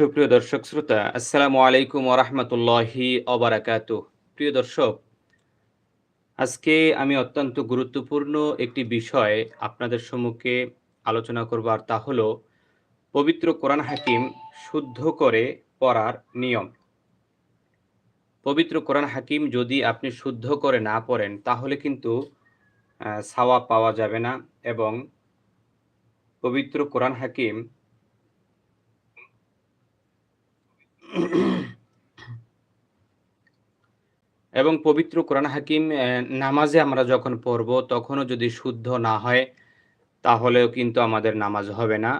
সুপ্রিয় দর্শক শ্রোতা, আসসালামু আলাইকুম ওরহমতুল্লাহি অবরাকাত প্রিয় দর্শক, আজকে আমি অত্যন্ত গুরুত্বপূর্ণ একটি বিষয় আপনাদের সম্মুখে আলোচনা করব, আর তা হলো পবিত্র কোরআন হাকিম শুদ্ধ করে পড়ার নিয়ম। পবিত্র কোরআন হাকিম যদি আপনি শুদ্ধ করে না পড়েন, তাহলে কিন্তু সাওয়া পাওয়া যাবে না এবং পবিত্র কোরআন হাকিম এবং পবিত্র কোরআন হাকিম নামাজে আমরা যখন পড়ব, তখনও যদি শুদ্ধ না হয়, তাহলেও কিন্তু আমাদের নামাজ হবে না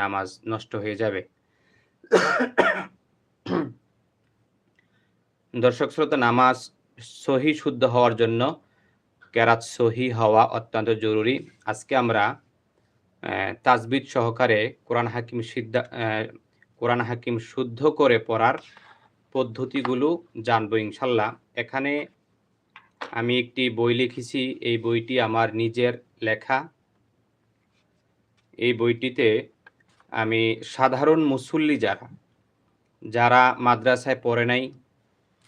নামাজ নষ্ট হয়ে যাবে। দর্শক শ্রোতা, নামাজ সহি শুদ্ধ হওয়ার জন্য কেরাত সহি হওয়া অত্যন্ত জরুরি। আজকে আমরা তাজবিদ সহকারে কোরআন হাকিম সিদ্ধা কোরআন হাকিম শুদ্ধ করে পড়ার পদ্ধতিগুলো জানব ইনশাল্লাহ। এখানে আমি একটি বই লিখেছি, এই বইটি আমার নিজের লেখা। এই বইটিতে আমি সাধারণ মুসল্লি যারা যারা মাদ্রাসায় পড়ে নাই,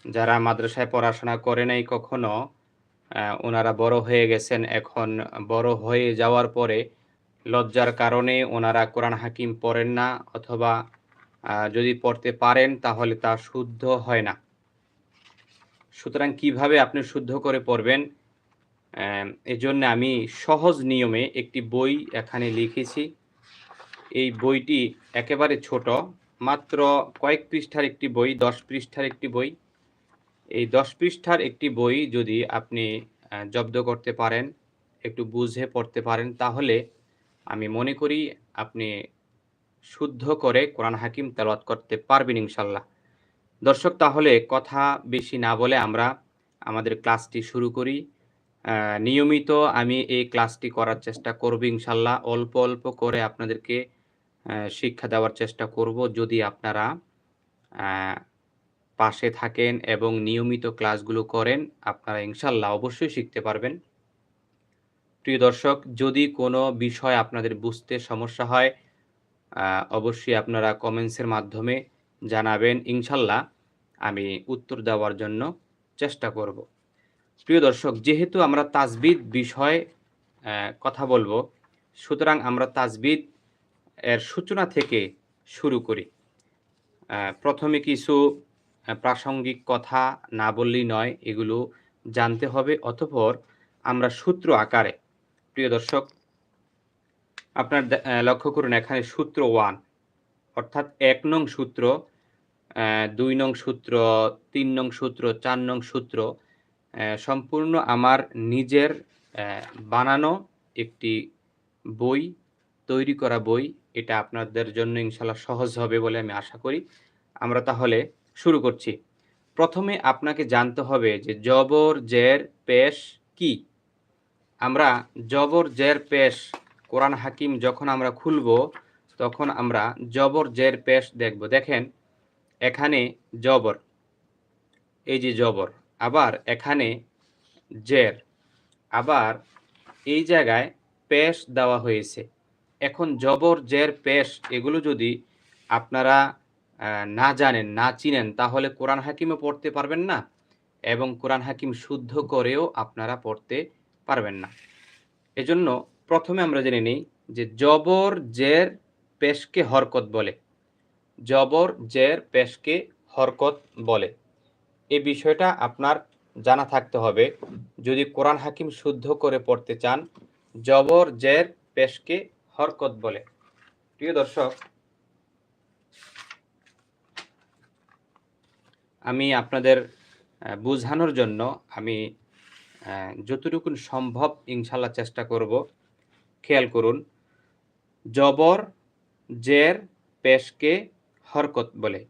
যারা মাদ্রাসায় পড়াশোনা করে নাই কখনো ওনারা বড় হয়ে গেছেন। এখন বড় হয়ে যাওয়ার পরে লজ্জার কারণে ওনারা কোরআন হাকিম পড়েন না, অথবা যদি পড়তে পারেন তাহলে তা শুদ্ধ হয় না। সুতরাং কীভাবে আপনি শুদ্ধ করে পড়বেন? এই জন্য আমি সহজ নিয়মে একটি বই এখানে লিখেছি। এই বইটি একেবারে ছোট, মাত্র কয়েক পৃষ্ঠার একটি বই, দশ পৃষ্ঠার একটি বই। এই দশ পৃষ্ঠার একটি বই যদি আপনি জব্দ করতে পারেন, একটু বুঝে পড়তে পারেন, তাহলে আমি মনে করি আপনি শুদ্ধ করে কোরআন হাকিম তেলাওয়াত করতে পারবেন ইনশাল্লাহ দর্শক, তাহলে কথা বেশি না বলে আমরা আমাদের ক্লাসটি শুরু করি। নিয়মিত আমি এই ক্লাসটি করার চেষ্টা করব ইনশাল্লাহ অল্প অল্প করে আপনাদেরকে শিক্ষা দেওয়ার চেষ্টা করব যদি আপনারা পাশে থাকেন এবং নিয়মিত ক্লাসগুলো করেন, আপনারা ইনশাল্লাহ অবশ্যই শিখতে পারবেন। প্রিয় দর্শক, যদি কোনো বিষয় আপনাদের বুঝতে সমস্যা হয় অবশ্যই আপনারা কমেন্টসের মাধ্যমে জানাবেন। ইনশাল্লাহ আমি উত্তর দেওয়ার জন্য চেষ্টা করব। প্রিয় দর্শক, যেহেতু আমরা তাজবিদ বিষয়ে কথা বলব, সুতরাং আমরা তাজবিদ এর সূচনা থেকে শুরু করি। প্রথমে কিছু প্রাসঙ্গিক কথা না বললেই নয়, এগুলো জানতে হবে। অতপর আমরা সূত্র আকারে, প্রিয় দর্শক আপনার লক্ষ্য করুন, এখানে সূত্র ওয়ান অর্থাৎ এক নং সূত্র দুই নং সূত্র, তিন নং সূত্র, চার নং সূত্র সম্পূর্ণ আমার নিজের বানানো একটি বই, তৈরি করা বই। এটা আপনাদের জন্য ইনশাল্লাহ সহজ হবে বলে আমি আশা করি। আমরা তাহলে শুরু করছি। প্রথমে আপনাকে জানতে হবে যে জবর, জের, পেশ কি? আমরা জবর, জের, পেশ কোরআন হাকিম যখন আমরা খুলব, তখন আমরা জবর জের পেশ দেখব। দেখেন, এখানে জবর, এই যে জবর, আবার এখানে জের, আবার এই জায়গায় পেশ দেওয়া হয়েছে। এখন জবর, জের, পেশ, এগুলো যদি আপনারা না জানেন, না চিনেন, তাহলে কোরআন হাকিমও পড়তে পারবেন না এবং কোরআন হাকিম শুদ্ধ করেও আপনারা পড়তে পারবেন না। এজন্য প্রথমে আমরা জেনে নিই যে জবর জের পেশকে হরকত বলে। জবর জের পেশকে হরকত বলে। এই বিষয়টা আপনার জানা থাকতে হবে। যদি কোরআন হাকিম শুদ্ধ করে পড়তে চান, জবর জের পেশকে হরকত বলে। প্রিয় দর্শক, আমি আপনাদের বুঝানোর জন্য আমি যতটুকু সম্ভব ইনশাল্লাহ চেষ্টা করব। খেয়াল করুন, জবর, জের, পেশকে হরকত বলে।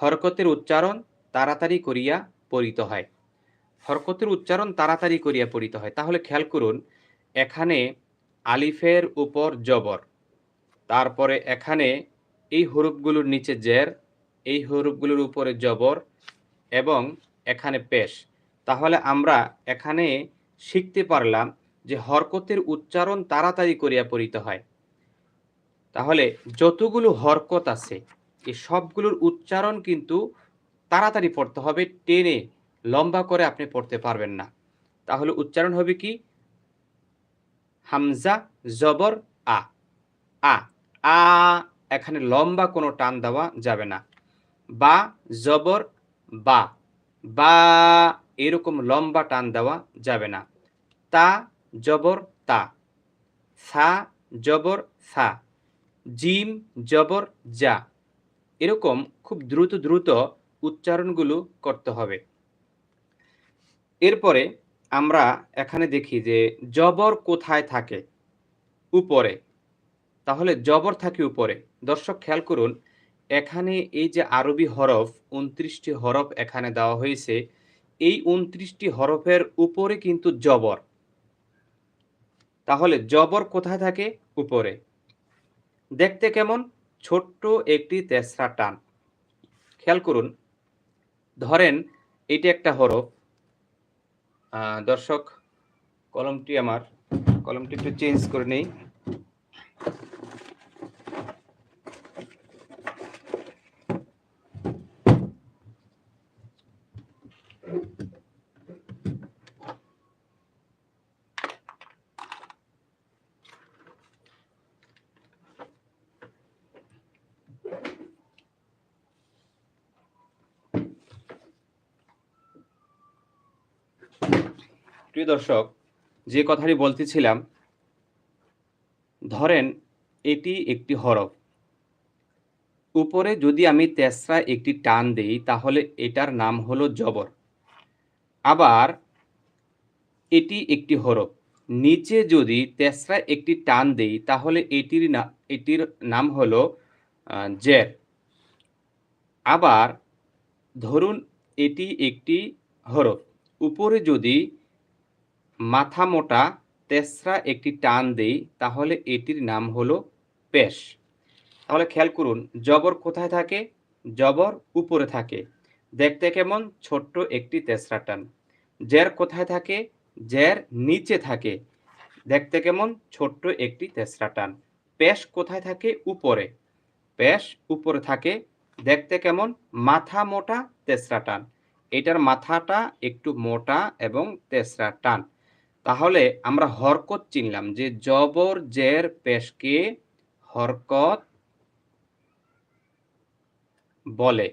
হরকতের উচ্চারণ তাড়াতাড়ি করিয়া পড়িত হয়। হরকতের উচ্চারণ তাড়াতাড়ি করিয়া পড়িত হয়। তাহলে খেয়াল করুন, এখানে আলিফের উপর জবর, তারপরে এখানে এই হরুপগুলোর নিচে জের, এই হরুপগুলোর উপরে জবর এবং এখানে পেশ। তাহলে আমরা এখানে শিখতে পারলাম যে হরকতের উচ্চারণ তাড়াতাড়ি করিয়া পড়িতে হয়। তাহলে যতগুলো হরকত আছে এই সবগুলোর উচ্চারণ কিন্তু তাড়াতাড়ি পড়তে হবে, টেনে লম্বা করে আপনি পড়তে পারবেন না। তাহলে উচ্চারণ হবে কি? হামজা, জবর, আ। আ আ, এখানে লম্বা কোনো টান দেওয়া যাবে না। বা, জবর, বা। বা, এরকম লম্বা টান দেওয়া যাবে না। তা জবর তা। সা জবর সা। জিম জবর যা। এরকম খুব দ্রুত দ্রুত উচ্চারণগুলো করতে হবে। এরপরে আমরা এখানে দেখি যে জবর কোথায় থাকে? উপরে। তাহলে জবর থাকে উপরে। দর্শক খেয়াল করুন, এখানে এই যে আরবি হরফ, উনত্রিশটি হরফ এখানে দেওয়া হয়েছে। এই উনত্রিশটি হরফের উপরে কিন্তু জবর। তাহলে জবর কোথায় থাকে? উপরে। দেখতে কেমন? ছোট্ট একটি তেসরা টান। খেয়াল করুন, ধরেন এটি একটা হরফ। দর্শক, কলমটি আমার, কলমটি একটু চেঞ্জ করে নেই। প্রিয় দর্শক, যে কথাটি বলতেছিলাম, ধরেন এটি একটি হরফ। উপরে যদি আমি তেসরা একটি টান দেই, তাহলে এটার নাম হলো জবর। আবার এটি একটি হরফ। নিচে যদি তেসরা একটি টান দেই, তাহলে এটির না, এটির নাম হলো জের। আবার ধরুন এটি একটি হরফ। উপরে যদি মাথা মোটা তেসরা একটি টান দেই, তাহলে এটির নাম হলো পেশ। তাহলে খেয়াল করুন, জবর কোথায় থাকে? জবর উপরে থাকে। দেখতে কেমন? ছোট্ট একটি তেসরা টান। জের কোথায় থাকে? জের নিচে থাকে। দেখতে কেমন? ছোট্ট একটি তেসরা টান। পেশ কোথায় থাকে? উপরে। পেশ উপরে থাকে। দেখতে কেমন? মাথা মোটা তেসরা টান। এটার মাথাটা একটু মোটা এবং তেসরা টান। তাহলে আমরা হরকত চিনলাম যে জবর জের পেশকে হরকত বলে।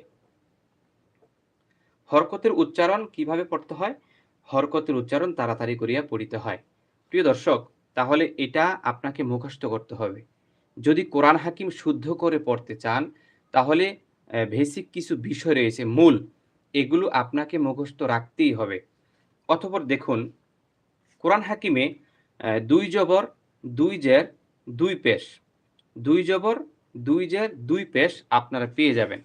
হরকতের উচ্চারণ কীভাবে পড়তে হয়? হরকতের উচ্চারণ তাড়াতাড়ি করিয়া পড়িতে হয়। প্রিয় দর্শক, তাহলে এটা আপনাকে মুখস্থ করতে হবে। যদি কোরআন হাকিম শুদ্ধ করে পড়তে চান, তাহলে বেসিক কিছু বিষয় রয়েছে। মূল, এগুলো আপনাকে মুখস্থ রাখতেই হবে। অথবা দেখুন কোরআন হাকিমে দুই জবর, দুই জের, দুই পেশ। দুই জবর, দুই জের, দুই পেশ আপনারা পেয়ে যাবেন।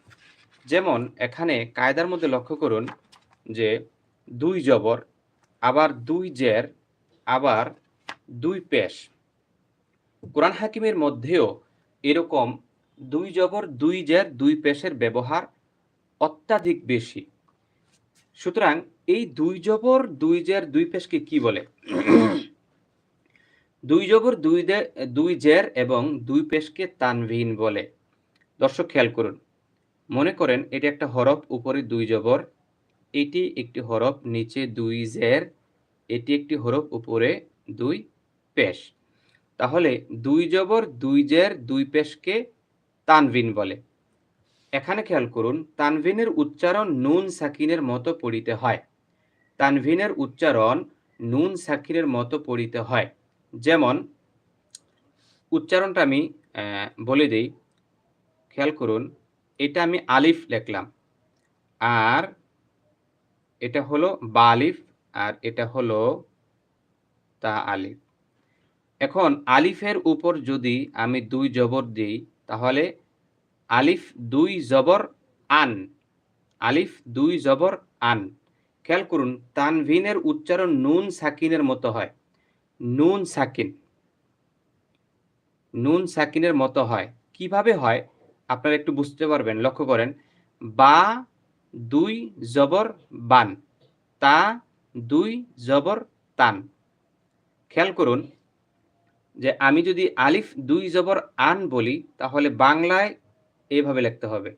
যেমন এখানে কায়দার মধ্যে লক্ষ্য করুন যে দুই জবর, আবার দুই জের, আবার দুই পেশ। কোরআন হাকিমের মধ্যেও এরকম দুই জবর, দুই জের, দুই পেশের ব্যবহার অত্যাধিক বেশি। সুতরাং এই দুই জবর দুই জের দুই পেশকে কি বলে? দুই জবর দুই দুই জের এবং দুই পেশকে তানভিন বলে। দর্শক, খেয়াল করুন। মনে করেন এটি একটা হরফ, উপরে দুই জবর, এটি একটি হরফ, নিচে দুই জের, এটি একটি হরফ, উপরে দুই পেশ। তাহলে দুই জবর, দুই জের, দুই পেশকে তানভিন বলে। এখানে খেয়াল করুন, তানভিনের উচ্চারণ নুন সাকিনের মতো পড়িতে হয়। তানভিনের উচ্চারণ নুন সাকিনের মতো পড়িতে হয়। যেমন, উচ্চারণটা আমি বলে দিই। খেয়াল করুন, এটা আমি আলিফ লিখলাম। আর এটা হলো বা আলিফ, আর এটা হলো তা আলিফ। এখন, আলিফের উপর যদি আমি দুই জবর দিই, তাহলে আলিফ দুই জবর আন। আলিফ দুই জবর আন। খেয়াল করুন, তানভিনের উচ্চারণ নুন সাকিনের মতো হয়। নুন সাকিন। নুন সাকিনের মতো হয়। কীভাবে হয়? আপনারা একটু বুঝতে পারবেন, লক্ষ্য করেন। বা, দুই জবর বান। তা, দুই জবর তান। খেয়াল করুন যে আমি যদি আলিফ, দুই জবর আন বলি, তাহলে বাংলায় এইভাবে লিখতে হবে।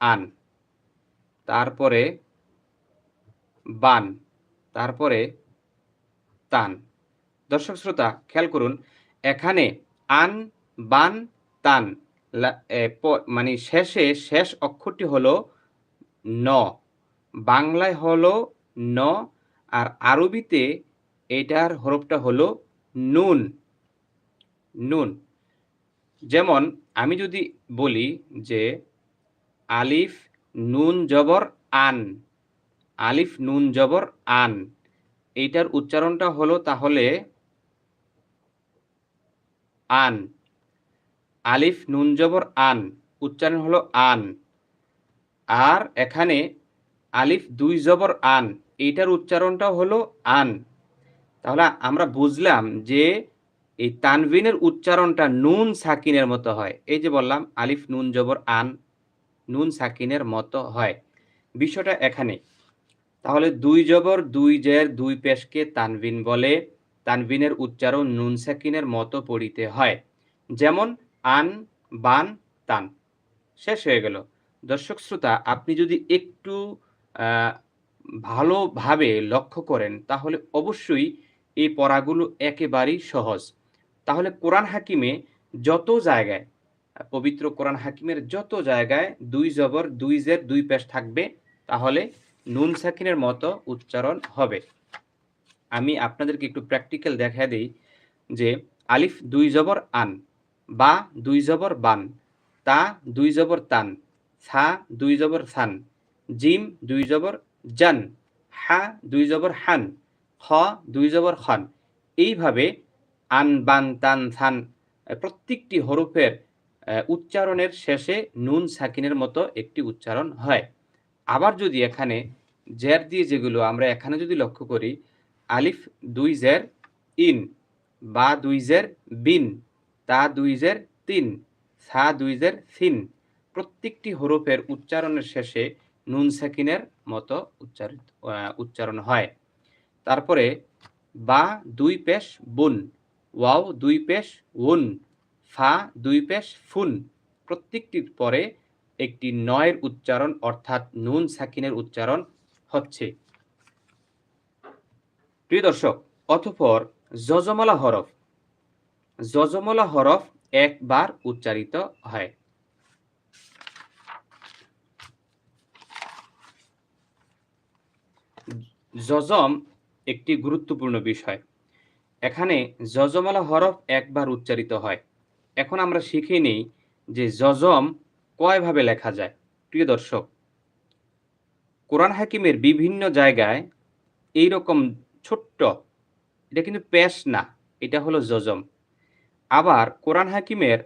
আন। তারপরে বান, তারপরে তান। দর্শক শ্রোতা, খেয়াল করুন, এখানে আন, বান, তান মানে শেষে শেষ অক্ষরটি হলো ন। বাংলায় হলো ন, আর আরবিতে এটার হরফটা হলো নুন। নুন। যেমন, আমি যদি বলি যে আলিফ, নুন, জবর, আন। আলিফ, নুন, জবর, আন। এইটার উচ্চারণটা হলো তাহলে আন। আলিফ, নুন, জবর, আন। উচ্চারণ হলো আন। আর এখানে আলিফ, দুই, জবর, আন। এইটার উচ্চারণটা হলো আন। তাহলে আমরা বুঝলাম যে এই তানভিনের উচ্চারণটা নুন সাকিনের মতো হয়। এই যে বললাম, আলিফ, নুন, জবর, আন। নুন সাকিনের মতো হয়। বিষয়টা এখানে তাহলে দুই জবর, দুই জের, দুই পেশকে তানভিন বলে। তানভিনের উচ্চারণ নুন সাকিনের মতো পড়িতে হয়। যেমন, আন, বান, তান। শেষ হয়ে গেল। দর্শক শ্রোতা, আপনি যদি একটু ভালোভাবে লক্ষ্য করেন, তাহলে অবশ্যই এই পড়াগুলো একেবারেই সহজ। তাহলে কোরআন হাকিমে যত জায়গায়, পবিত্র কোরআন হাকিমের যত জায়গায় দুই জবর, দুই জের, দুই পেশ থাকবে, তাহলে নুন সাকিনের মতো উচ্চারণ হবে। আমি আপনাদেরকে একটু প্র্যাকটিক্যাল দেখা দিই যে আলিফ দুই জবর আন, বা দুই জবর বান, তা দুই জবর তান, সা দুই জবর সান, জিম দুই জবর জান, হা দুই জবর হান, খ দুই জবর খান। এইভাবে আন, বান, তান থান প্রত্যেকটি হরফের উচ্চারণের শেষে নুন সাকিনের মতো একটি উচ্চারণ হয়। আবার যদি এখানে জের দিয়ে যেগুলো আমরা এখানে যদি লক্ষ্য করি, আলিফ দুই জের ইন, বা দুই জের বিন, তা দুই জের তিন, সা দুই জের সিন। প্রত্যেকটি হরফের উচ্চারণের শেষে নুন সাকিনের মতো উচ্চারিত উচ্চারণ হয়। তারপরে বা দুই পেশ বুন, ওয়াও দুই পেশ উন, ফা দুই পেশ ফুন। প্রত্যেকটির পরে একটি নয়ের উচ্চারণ অর্থাৎ নুন সাকিনের উচ্চারণ হচ্ছে। প্রিয় দর্শক, অতঃপর যজমলা হরফ যজমলা হরফ একবার উচ্চারিত হয়। যজম একটি গুরুত্বপূর্ণ বিষয়। এখানে যজমলা হরফ একবার উচ্চারিত হয়। এখন আমরা শিখে নিই যে যজম কয়ভাবে লেখা যায়? প্রিয় দর্শক, কোরআন হাকিমের বিভিন্ন জায়গায় এই রকম ছোট্ট, এটা কিন্তু পেশ না, এটা হলো যজম। আবার কোরআন হাকিমের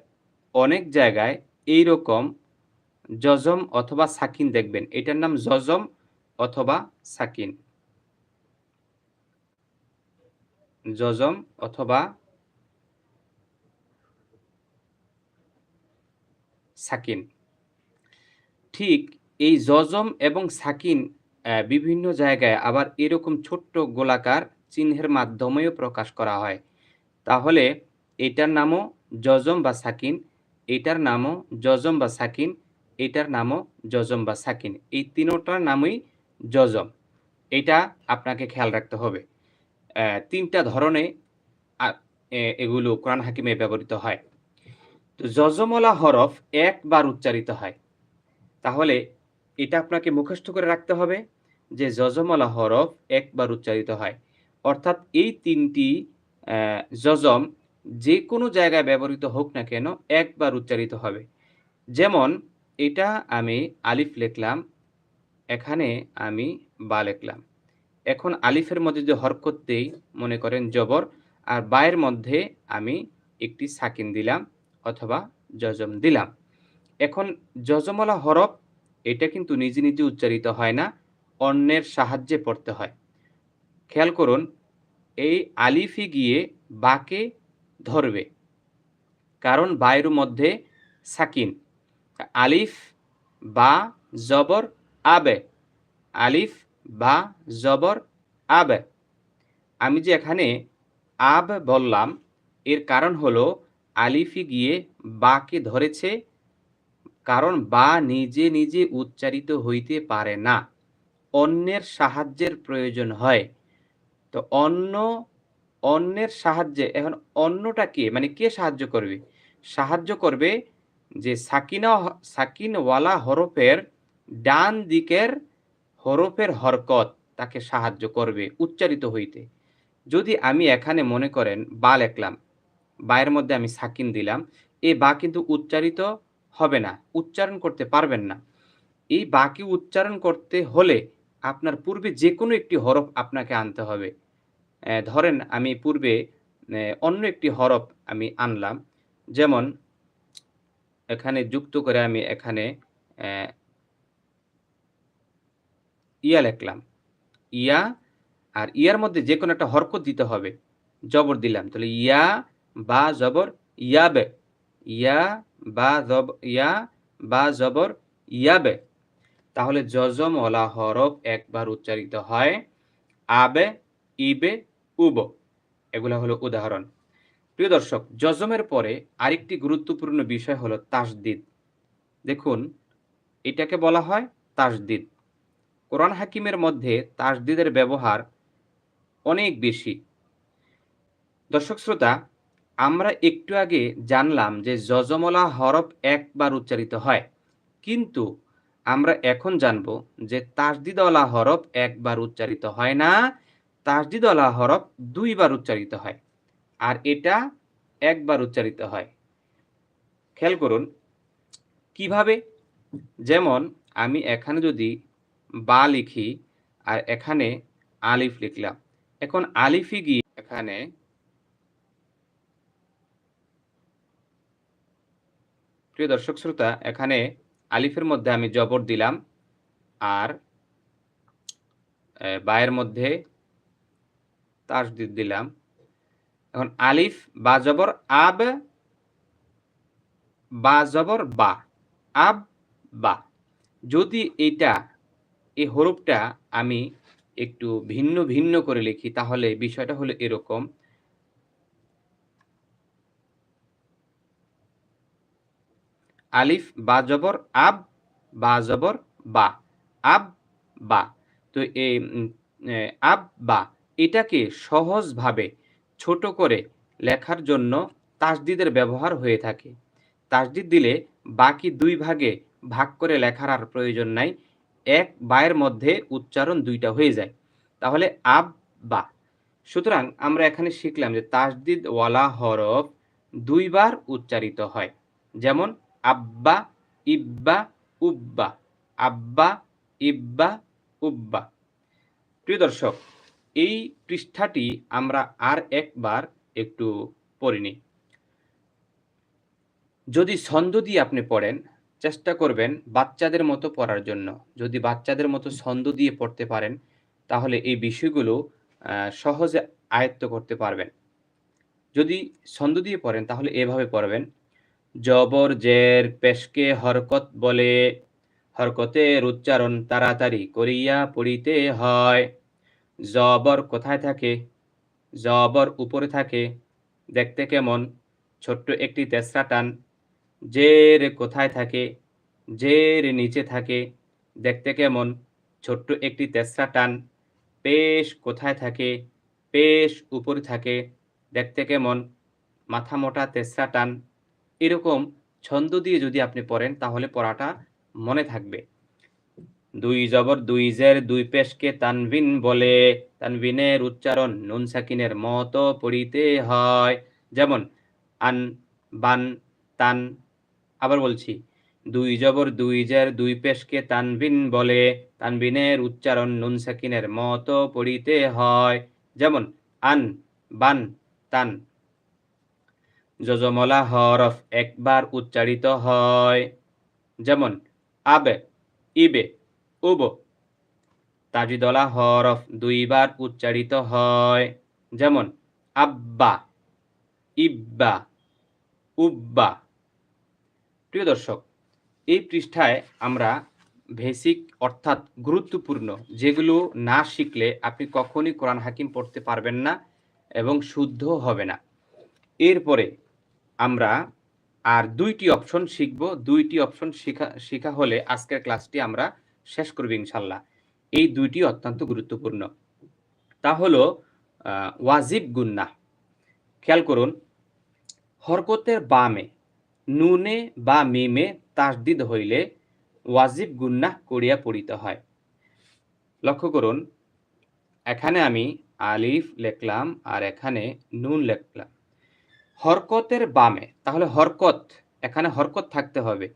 অনেক জায়গায় এই রকম জজম অথবা সাকিন দেখবেন। এটার নাম জজম অথবা সাকিন। জজম অথবা সাকিন। ঠিক এই জজম এবং সাকিন বিভিন্ন জায়গায় আবার এরকম ছোট্ট গোলাকার চিহ্নের মাধ্যমেও প্রকাশ করা হয়। তাহলে এটার নামও জজম বা সাকিন, এটার নামও জজম বা সাকিন, এটার নামও জজম বা সাকিন। এই তিনোটার নামই জজম এটা আপনাকে খেয়াল রাখতে হবে। তিনটা ধরনে এগুলো কোরআন হাকিমে ব্যবহৃত হয়। তো যজমলা হরফ একবার উচ্চারিত হয়। তাহলে এটা আপনাকে মুখস্থ করে রাখতে হবে যে যজমলা হরফ একবার উচ্চারিত হয়। অর্থাৎ এই তিনটি যজম যে কোনো জায়গায় ব্যবহৃত হোক না কেন একবার উচ্চারিত হবে। যেমন এটা আমি আলিফ লিখলাম, এখানে আমি বা লিখলাম। এখন আলিফের মধ্যে যে হরকত দেই মনে করেন জবর, আর বায়ের মধ্যে আমি একটি সাকিন দিলাম অথবা জজম দিলাম। এখন যজমলা হরফ, এটা কিন্তু নিজে নিজে উচ্চারিত হয় না, অন্যের সাহায্যে পড়তে হয়। খেয়াল করুন, এই আলিফি গিয়ে বাকে ধরবে, কারণ বায়ের মধ্যে সাকিন। আলিফ, বা, জবর, আবে। আলিফ, বা, জবর, আব। আমি যে এখানে আব বললাম, এর কারণ হলো আলিফি গিয়ে বাকে ধরেছে কারণ বা নিজে নিজে উচ্চারিত হইতে পারে না। অন্যের সাহায্যের প্রয়োজন হয়। তো অন্য, অন্যের সাহায্যে, এখন অন্যটা কে? মানে কে সাহায্য করবে? সাহায্য করবে যে সাকিনা, সাকিনওয়ালা হরফের ডান দিকের হরফের হরকত তাকে সাহায্য করবে উচ্চারিত হইতে। যদি আমি এখানে মনে করেন, বা লেখলাম বায়ের মধ্যে আমি সাকিন দিলাম, এ বা কিন্তু উচ্চারিত হবে না, উচ্চারণ করতে পারবেন না। এই বাকি উচ্চারণ করতে হলে আপনার পূর্বে যে কোনো একটি হরফ আপনাকে আনতে হবে। ধরেন আমি পূর্বে অন্য একটি হরফ আমি আনলাম। যেমন, এখানে যুক্ত করে আমি এখানে ইয়া লিখলাম। ইয়া আর ইয়ার মধ্যে যে কোনো একটা হরকত দিতে হবে। জবর দিলাম, তাহলে ইয়া বা জবর, ইয়াবে, ইয়া বা জব, ইয়া বা জবর ইয়াবে। তাহলে জজম ওলা হরফ একবার উচ্চারিত হয় আবে, ইবে, উব। এগুলো হলো উদাহরণ। প্রিয় দর্শক জজমের পরে আরেকটি গুরুত্বপূর্ণ বিষয় হলো তাসদিদ। দেখুন, এটাকে বলা হয় তাসদিদ। কোরআন হাকিমের মধ্যে তাসদিদের ব্যবহার অনেক বেশি। দর্শক শ্রোতা আমরা একটু আগে জানলাম যে জজমলা হরফ একবার উচ্চারিত হয়। কিন্তু আমরা এখন জানব যে তাসদিদওয়ালা হরফ একবার উচ্চারিত হয় না, তাসদিদওয়ালা হরফ দুইবার উচ্চারিত হয় আর এটা একবার উচ্চারিত হয়। খেয়াল করুন, কীভাবে? যেমন আমি এখানে যদি বা লিখি আর এখানে আলিফ লিখলাম। এখন আলিফি গিয়ে এখানে প্রিয় দর্শক শ্রোতা, এখানে আলিফের মধ্যে আমি জবর দিলাম আর বায়ের মধ্যে তাসদিদ দিলাম। এখন আলিফ, বা জবর, আব, বা জবর, বা। আব, বা। যদি এটা এই হরফটা আমি একটু ভিন্ন ভিন্ন করে লিখি, তাহলে বিষয়টা হলো এরকম। আলিফ, বা জবর, আব, বা জবর, বা। আব, বা। তো এই আব, বা। এটাকে সহজভাবে ছোট করে লেখার জন্য তাসদিদের ব্যবহার হয়ে থাকে। তাসদিদ দিলে বাকি দুই ভাগে ভাগ করে লেখার আর প্রয়োজন নাই। এক বায়ের মধ্যে উচ্চারণ দুইটা হয়ে যায়। তাহলে আব, বা। সুতরাং আমরা এখানে শিখলাম যে তাসদিদ ওয়ালা হরফ দুইবার উচ্চারিত হয়। যেমন আব্বা, ইব্বা, উব্বা। আব্বা, ইব্বা, উব্বা। প্রিয় দর্শক, এই পৃষ্ঠাটি আমরা আর একবার একটু পড়িনি। যদি ছন্দ দিয়ে আপনি পড়েন, চেষ্টা করবেন বাচ্চাদের মতো পড়ার জন্য। যদি বাচ্চাদের মতো ছন্দ দিয়ে পড়তে পারেন, তাহলে এই বিষয়গুলো সহজে আয়ত্ত করতে পারবেন। যদি ছন্দ দিয়ে পড়েন, তাহলে এভাবে পড়বেন জবর জের পেশকে হরকত বলে। হরকতের উচ্চারণ তাড়াতাড়ি করিয়া পড়িতে হয়। জবর কোথায় থাকে? জবর উপরে থাকে। দেখতে কেমন? ছোট্ট একটি তেসরা টান। জের কোথায় থাকে? জের নিচে থাকে। দেখতে কেমন? ছোট্ট একটি তেসরা টান। পেশ কোথায় থাকে? পেশ উপরে থাকে। দেখতে কেমন? মাথা মোটা তেসরা টান। এরকম ছন্দ দিয়ে যদি আপনি পড়েন, তাহলে পড়াটা মনে থাকবে। দুই জবর দুই জের দুই পেশকে তানবিন বলে, তানবিনের উচ্চারণ নুন সাকিনের মতো পড়িতে হয়। যেমন, আন, বান, তান, আবার বলছি, দুই জবর দুই জের দুই পেশকে তানবিন বলে, তানবিনের উচ্চারণ নুন সাকিনের মতো পড়িতে হয়। যেমন, আন, বান, তান যজমলা হরফ একবার উচ্চারিত হয়। যেমন, আবে, ইবে, উব। তাজিদলা হরফ দুইবার উচ্চারিত হয়। যেমন, আব্বা, ইব্বা, উব্বা। প্রিয় দর্শক এই পৃষ্ঠায় আমরা বেসিক অর্থাৎ গুরুত্বপূর্ণ যেগুলো না শিখলে আপনি কখনই কোরআন হাকিম পড়তে পারবেন না এবং শুদ্ধ হবে না। এরপরে আমরা আর দুইটি অপশন শিখব। দুইটি অপশন শিখা শিখা হলে আজকের ক্লাসটি আমরা শেষ করব ইনশাল্লাহ। এই দুইটি অত্যন্ত গুরুত্বপূর্ণ। তা হলো ওয়াজিব গুন্না। খেয়াল করুন, হরকতের বামে, নুনে বা মিমে তাসদিদ হইলে ওয়াজিব গুন্না করিয়া পড়িতে হয়। লক্ষ্য করুন, এখানে আমি আলিফ লেখলাম আর এখানে নুন লেখলাম। হরকতের বামে, তাহলে হরকত, এখানে হরকত থাকতে হবে।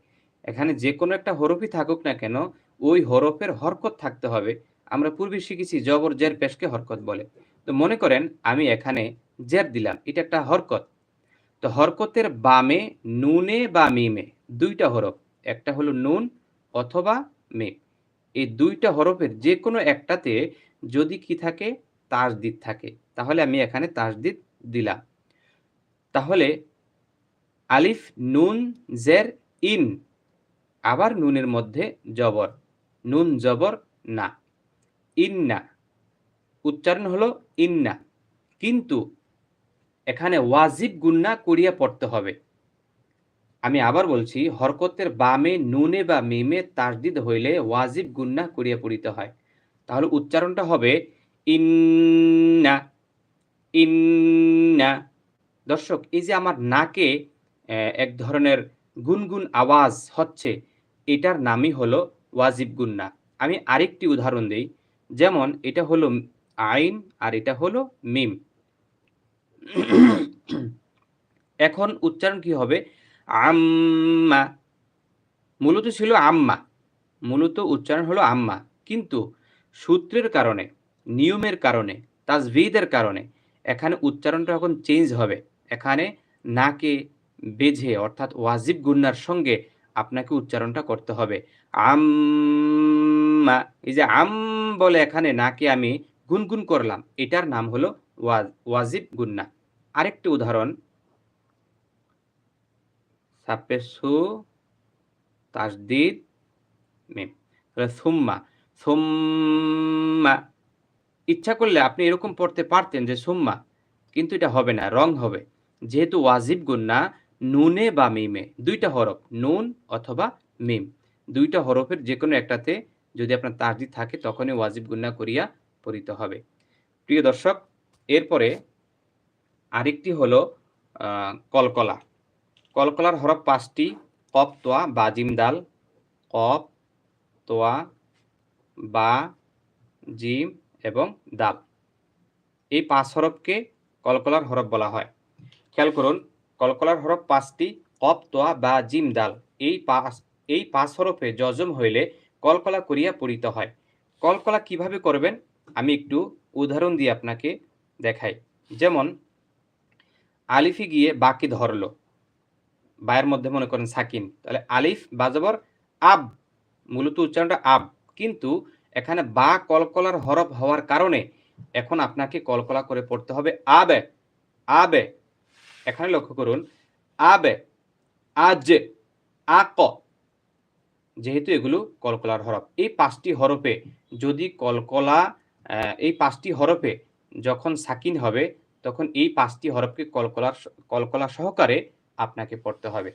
এখানে যে কোনো একটা হরফই থাকুক না কেন, ওই হরফের হরকত থাকতে হবে। আমরা পূর্বে শিখেছি জবর জের পেশকে হরকত বলে। তো মনে করেন আমি এখানে জের দিলাম, এটা একটা হরকত। তো হরকতের বামে, নুনে বা মিমে দুইটা হরফ, একটা হলো নুন অথবা মিম। এই দুইটা হরফের যে কোনো একটাতে যদি কি থাকে, তাসদিদ থাকে। তাহলে আমি এখানে তাসদিদ দিলাম। তাহলে আলিফ, নুন, জের, ইন। আবার নুনের মধ্যে জবর। নুন, জবর, না। ইন্না। উচ্চারণ হলো ইন্না। কিন্তু এখানে ওয়াজিব গুন্না করিয়া পড়তে হবে। আমি আবার বলছি, হরকতের বামে, নুনে বা মিমে তাসদিদ হইলে ওয়াজিব গুন্না করিয়া পড়িতে হয়। তাহলে উচ্চারণটা হবে ইন্না। ইন্না। দর্শক, এই যে আমার নাকে এক ধরনের গুনগুন আওয়াজ হচ্ছে, এটার নামই হলো ওয়াজিব গুন্না। আমি আরেকটি উদাহরণ দেই, যেমন এটা হলো আইন আর এটা হলো মিম। এখন উচ্চারণ কি হবে? আম্মা। মূলত ছিল আম্মা। মূলত উচ্চারণ হলো আম্মা। কিন্তু সূত্রের কারণে, নিয়মের কারণে তাজভিদের কারণে, এখানে উচ্চারণটা এখন চেঞ্জ হবে। এখানে নাকে বেঝে অর্থাৎ ওয়াজিব গুন্নার সঙ্গে আপনাকে উচ্চারণটা করতে হবে। আম্মা, এই যে আম বলে এখানে নাকে আমি গুনগুন করলাম, এটার নাম হলো ওয়াজিব গুন্না। আরেকটি উদাহরণ। সাপেসু তাসদিদ মিম। সুম্মা সুম্মা। ইচ্ছা করলে আপনি এরকম পড়তে পারতেন যে সুম্মা, কিন্তু এটা হবে না, রং হবে। যেহেতু ওয়াজিব গুন্না নুনে বা মিমে, দুইটা হরফ, নুন অথবা মিম। দুইটা হরফের যে কোনো একটাতে যদি আপনার তাসদিদ থাকে, তখনই ওয়াজিব গুন্না করিয়া পড়িতে হবে। প্রিয় দর্শক, এরপরে আরেকটি হলো কলকলা। কলকলার হরফ পাঁচটি কপ তোয়া, বা, জিম, দাল। কপ তোয়া, বা, জিম এবং দাল। এই পাঁচ হরফকে কলকলার হরফ বলা হয়। খেয়াল করুন, কলকলার হরফ পাঁচটি কপ তোয়া, বা, জিম, দাল। এই পাঁচ এই পাঁচ হরফে যজম হইলে কলকলা করিয়া পড়িতে হয়। কলকলা কীভাবে করবেন? আমি একটু উদাহরণ দিয়ে আপনাকে দেখাই। যেমন, আলিফি গিয়ে বাকি ধরলো। বায়ের মধ্যে মনে করেন সাকিন। তাহলে আলিফ বাজবর আব, মূলত উচ্চারণটা আব। কিন্তু এখানে বা কলকলার হরফ হওয়ার কারণে এখন আপনাকে কলকলা করে পড়তে হবে আবে আবে। এখানে লক্ষ্য করুন, আবে, আজ, আক, যেহেতু এগুলো কলকলার হরফ। এই পাঁচটি হরফে যদি কলকলা এই পাঁচটি হরফে যখন সাকিন হবে, তখন এই পাঁচটি হরফকে কলকলার কলকলা সহকারে আপনাকে পড়তে হবে।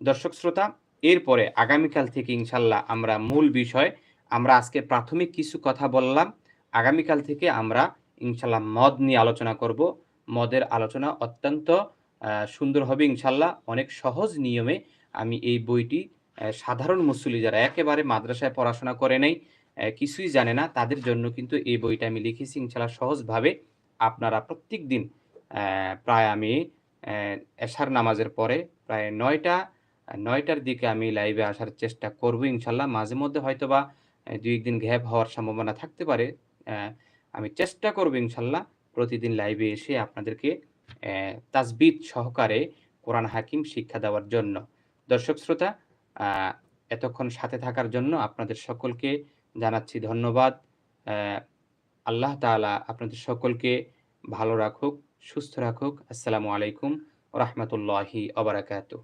দর্শক শ্রোতা, এরপরে আগামীকাল থেকে ইনশাল্লাহ আমরা মূল বিষয়, আমরা আজকে প্রাথমিক কিছু কথা বললাম। আগামীকাল থেকে আমরা ইনশাল্লাহ মদ নিয়ে আলোচনা করব। মদের আলোচনা অত্যন্ত সুন্দর হবে ইনশাল্লাহ। অনেক সহজ নিয়মে আমি এই বইটি সাধারণ মুসলি যারা একেবারে মাদ্রাসায় পড়াশোনা করে নেই কিছুই জানে না, তাদের জন্য কিন্তু এই বইটা আমি লিখেছি ইনশাল্লাহ সহজভাবে। আপনারা প্রত্যেক দিন প্রায় আমি এশার নামাজের পরে প্রায় নয়টা, নয়টার দিকে আমি লাইভে আসার চেষ্টা করব ইনশাল্লাহ। মাঝে মধ্যে হয়তো বা দুই একদিন গ্যাপ হওয়ার সম্ভাবনা থাকতে পারে। আমি চেষ্টা করব ইনশাল্লাহ প্রতিদিন লাইভে এসে আপনাদেরকে তাজবিদ সহকারে কোরআন হাকিম শিক্ষা দেওয়ার জন্য। দর্শক শ্রোতা এতক্ষণ সাথে থাকার জন্য আপনাদের সকলকে জানাচ্ছি ধন্যবাদ। আল্লাহ তালা আপনাদের সকলকে ভালো রাখুক, সুস্থ রাখুক। আসসালামু আলাইকুম রহমতুল্লাহি অবরাকাতু